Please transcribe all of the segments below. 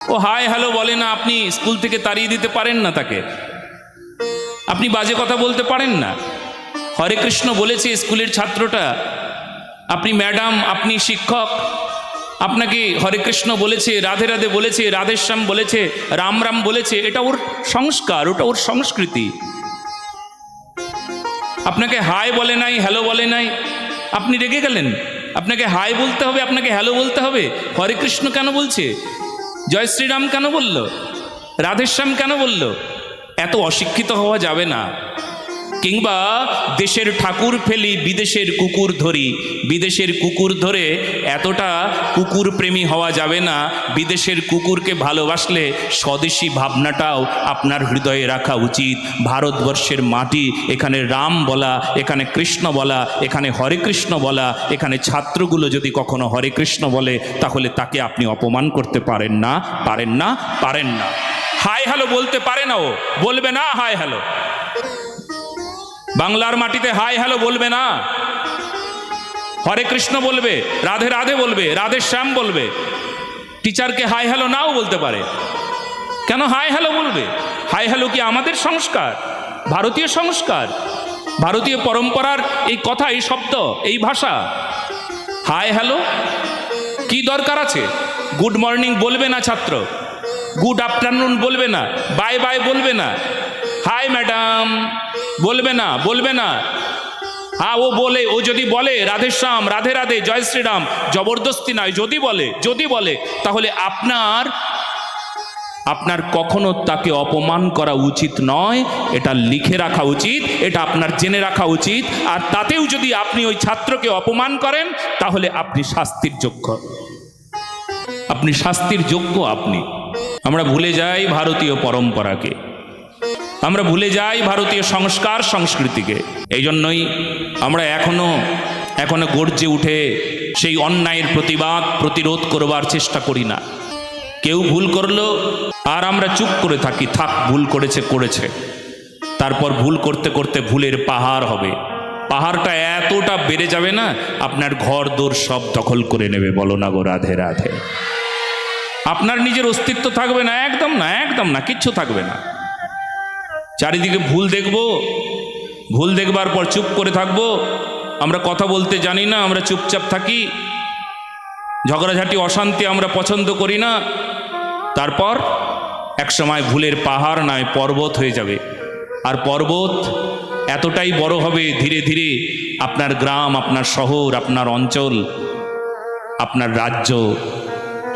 ও hi hello বলে না, আপনি স্কুল থেকে তাড়িয়ে দিতে পারেন না তাকে। আপনি বাজে কথা বলতে পারেন না। হরে কৃষ্ণ বলেছে স্কুলের ছাত্রটা, আপনি ম্যাডাম, আপনি শিক্ষক। আপনাকে হরে কৃষ্ণ বলেছে, রাধে রাধে বলেছে রাধেশ্যাম বলেছে, রাম রাম বলেছে, এটা ওর সংস্কার, ওটা ওর সংস্কৃতি। আপনাকে হাই বলে নাই, হ্যালো বলে নাই। আপনি রেগে গেলেন। আপনাকে হাই বলতে হবে, আপনাকে হ্যালো বলতে হবে। হরে কৃষ্ণ কেন বলছে? জয় শ্রীরাম কেন বলল? রাধেশ্যাম কেন বলল? এত অশিক্ষিত হওয়া যাবে না। কিংবা দেশের ঠাকুর ফেলি বিদেশের কুকুর ধরি। বিদেশের কুকুর ধরে এতটা কুকুর প্রেমী হওয়া যাবে না। বিদেশের কুকুরকে ভালোবাসলে স্বদেশি ভাবনাটাও আপনার হৃদয়ে রাখা উচিত। ভারতবর্ষের মাটি এখানে রাম বলা, এখানে কৃষ্ণ বলা, এখানে হরে কৃষ্ণ বলা, এখানে ছাত্রগুলো যদি কখনো হরে কৃষ্ণ বলে, তাহলে তাকে আপনি অপমান করতে পারেন না পারেন না পারেন না। হাই হ্যালো বলতে পারে না ও। বলবে না হাই হ্যালো। বাংলার মাটিতে হাই হ্যালো বলবে না। হরে কৃষ্ণ বলবে, রাধে রাধে বলবে, রাধে শ্যাম বলবে। টিচারকে হাই হ্যালো নাও বলতে পারে। কেন হাই হ্যালো বলবে? হাই হ্যালো কি আমাদের সংস্কার? ভারতীয় সংস্কার? ভারতীয় পরম্পরার এই কথা এই শব্দ, এই ভাষা। Hi hello? কি দরকার আছে? গুড মর্নিং বলবে না ছাত্র। গুড আফটারনুন বলবে না। বাই বাই বলবে না। Hi madam. বলবে না বলবে না। হ্যাঁ ও বলে, ও যদি বলে রাধেশ্যাম রাধে রাধে, জয় শ্রীরাম, জবরদস্তি নয় যদি বলে যদি বলে, তাহলে আপনার আপনার কখনো তাকে অপমান করা উচিত নয়, এটা লিখে রাখা উচিত, এটা আপনার জেনে রাখা উচিত, আর তাতেও যদি আপনি ওই ছাত্রকে অপমান করেন, তাহলে আপনি শাস্তির যোগ্য। আপনি শাস্তির যোগ্য আপনি। আমরা ভুলে যাই ভারতীয় পরম্পরাকে। আমরা ভুলে যাই ভারতীয় সংস্কার সংস্কৃতিকে। এই জন্যই আমরা এখনও এখনও গর্জে উঠে সেই অন্যায়ের প্রতিবাদ, প্রতিরোধ করবার চেষ্টা করি না। কেউ ভুল করল, আর আমরা চুপ করে থাকি, থাক, ভুল করেছে করেছে। তারপর ভুল করতে করতে ভুলের পাহাড় হবে। পাহাড়টা এতটা বেড়ে যাবে না, আপনার ঘর দোর সব দখল করে নেবে, বলো না গো রাধে রাধে। আপনার নিজের অস্তিত্ব থাকবে না, একদম না একদম না, কিচ্ছু থাকবে না। চারিদিকে ভুল দেখব, ভুল দেখবার পর চুপ করে থাকব। আমরা কথা বলতে জানি না, আমরা চুপচাপ থাকি। ঝগড়াঝাটি, অশান্তি আমরা পছন্দ করি না। তারপর একসময় ভুলের পাহাড় নয় পর্বত হয়ে যাবে। আর পর্বত এতটাই বড় হবে, ধীরে ধীরে আপনার গ্রাম, আপনার শহর, আপনার অঞ্চল, আপনার রাজ্য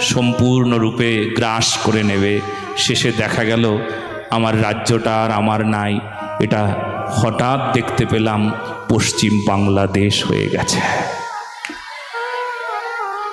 সম্পূর্ণরূপে গ্রাস করে নেবে। শেষে দেখা গেল আমার রাজ্যটা আর আমার নাই। এটা হঠাৎ দেখতে পেলাম পশ্চিম বাংলাদেশ হয়ে গেছে।